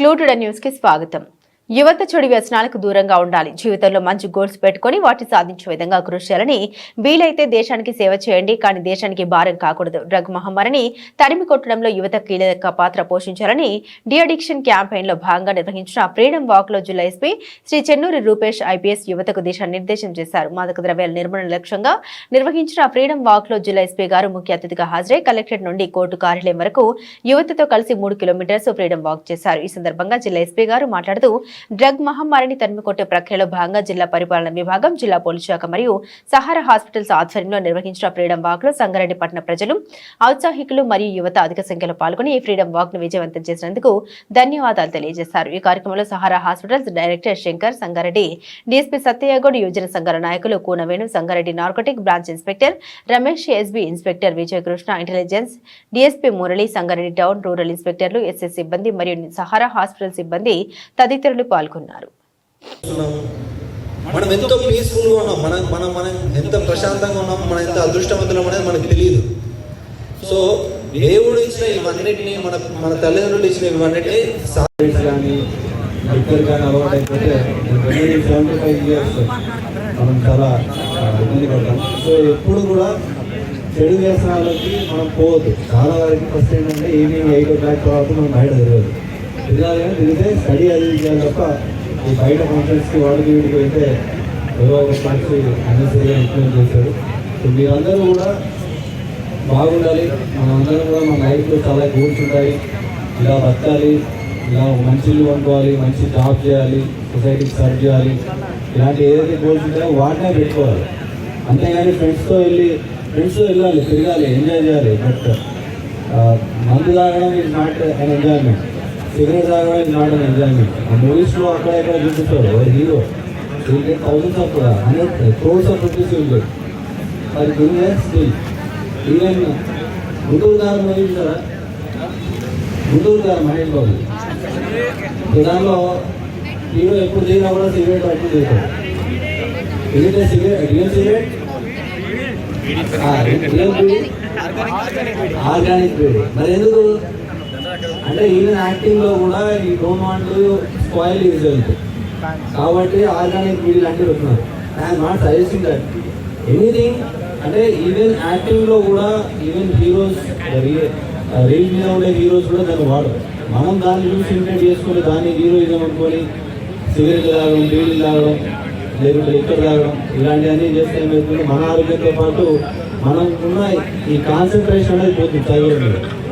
క్లూటుడ న్యూస్కి స్వాగతం. యువత చెడు వ్యసనాలకు దూరంగా ఉండాలి. జీవితంలో మంచి గోల్స్ పెట్టుకుని వాటిని సాధించే విధంగా కృషి చేయాలని వీలైతే దేశానికి సేవ చేయండి. కానీ దేశానికి భారం కాకూడదు. డ్రగ్ మహమ్మారిని తరిమి కొట్టడంలో యువత కీలక పాత్ర పోషించాలని డి అడిక్షన్ క్యాంపెయిన్లో భాగంగా నిర్వహించిన ఫ్రీడమ్ వాక్లో జిల్లా ఎస్పీ శ్రీ చెన్నూరి రూపేష్ ఐపీఎస్ యువతకు దిశానిర్దేశం చేశారు. మాదక ద్రవ్యాల నిర్మూలన లక్ష్యంగా నిర్వహించిన ఫ్రీడమ్ వాక్లో జిల్లా ఎస్పీ గారు ముఖ్య అతిథిగా హాజరై కలెక్టరేట్ నుండి కోర్టు కార్యాలయం వరకు యువతతో కలిసి మూడు కిలోమీటర్స్ ఫ్రీడమ్ వాక్ చేశారు. ఈ సందర్భంగా జిల్లా ఎస్పీ గారు మాట్లాడుతూ డ్రగ్ మహమ్మారిని తరిమికొట్టే ప్రక్రియలో భాగంగా జిల్లా పరిపాలన విభాగం జిల్లా పోలీసు శాఖ మరియు సహారా హాస్పిటల్స్ ఆధ్వర్యంలో నిర్వహించిన ఫ్రీడమ్ వాక్లో సంగారెడ్డి పట్టణ ప్రజలు ఔత్సాహికులు మరియు యువత అధిక సంఖ్యలో పాల్గొని ఈ ఫ్రీడమ్ వాక్ను విజయవంతం చేసినందుకు ధన్యవాదాలు తెలియజేశారు. ఈ కార్యక్రమంలో Sahara hospitals director Shankar Sangareddy DSP Satyaiah Goud యువజన సంఘాల నాయకులు Koona Venu Sangareddy narcotic branch inspector Ramesh SB inspector Vijayakrishna intelligence DSP Murali Sangareddy town rural ఇన్స్పెక్టర్లు SS సిబ్బంది మరియు సహారా హాస్పిటల్ సిబ్బంది తదితరులు పాల్గొన్నారు. మనం ఎంతో పీస్ఫుల్గా ఉన్నాం. మనం మనం మనం ఎంత ప్రశాంతంగా ఉన్నాం మనం ఎంత అదృష్టవంతులం అనేది మనకు తెలియదు సో దేవుడు ఇచ్చిన ఇవన్నిటిని మన మన తల్లిదండ్రులు ఇచ్చిన ఇవన్నిటిని కానీ లిక్కర్ కానీ అలవాటు అయిపోతే సెవెంటీ ఫైవ్ ఇయర్స్ మనం చాలా ఇబ్బంది పడతాం. సో ఎప్పుడు కూడా చెడు వ్యసనాలకి మనం పోవద్దు. చాలా వరకు ఫస్ట్ ఏంటంటే ఈవినింగ్ ఎయిట్ ఓ క్లాక్ తర్వాత మనం బయట తిరగదు తిరగాలి కానీ తిరిగితే స్టడీ అది చేయాలి తప్ప ఈ బయట ఫంక్షన్స్కి వాడికి వీడికి అయితే ఏదో ఒక మనిషి అన్నెసరిగా ఇన్ఫ్లుయెన్స్ చేశారు సో మీరందరూ కూడా బాగుండాలి. మనందరం కూడా మన లైఫ్లో చాలా గోల్స్ ఉంటాయి. ఇలా బతకాలి ఇలా మంచి ఇల్లు మంచి జాబ్ చేయాలి సొసైటీకి సర్వ్ చేయాలి. ఇలాంటి ఏదైతే గోల్స్ ఉంటాయో వాటినే పెట్టుకోవాలి. అంతేగాని ఫ్రెండ్స్తో వెళ్ళి ఫ్రెండ్స్తో వెళ్ళాలి తిరగాలి ఎంజాయ్ చేయాలి. బట్ మందు తాగడం is not an enjoyment cigarette తాగడం ఇస్ నాట్ అన్ ఎంజాయ్మెంట్ ఆ మూవీస్లో అక్కడ ఇక్కడ చూపిస్తారు hero thousands of hundred crores of rupees will మరి దునియా స్టిల్ ఈవెన్ గుంటూరు గారు చూసారా గుంటూరు గారు మహేష్ బాబు ఈ దానిలో హీరో ఎప్పుడు దిగినా కూడా సిగరెట్ పట్టి చేశాడు ఎందుకంటే cigarette real cigarette real beedi organic beedi మరి ఎందుకు అంటే ఈవెన్ యాక్టింగ్లో కూడా ఈ డోంట్ వాంట్ స్పాయిల్ రిజల్ట్ కాబట్టి ఆర్గానిక్ బీడీ లాంటివి వస్తున్నారు I'm not suggesting that anything అంటే ఈవెన్ యాక్టింగ్లో కూడా ఈవెన్ హీరోస్ రీల్ మీద ఉండే హీరోస్ కూడా దాన్ని వాడరు. మనం దాన్ని చూసి ఇంటెంట్ చేసుకొని దాన్ని హీరోయిజం అనుకొని సిగరెట్ తాగడం బీడీలు తాగడం లేకుంటే లిక్కర్ తాగడం ఇలాంటివన్నీ చేస్తే ఏమవుతుంది మన ఆరోగ్యంతో పాటు మనం ఈ కాన్సన్ట్రేషన్ అనేది పోతుంది చదువు మీద.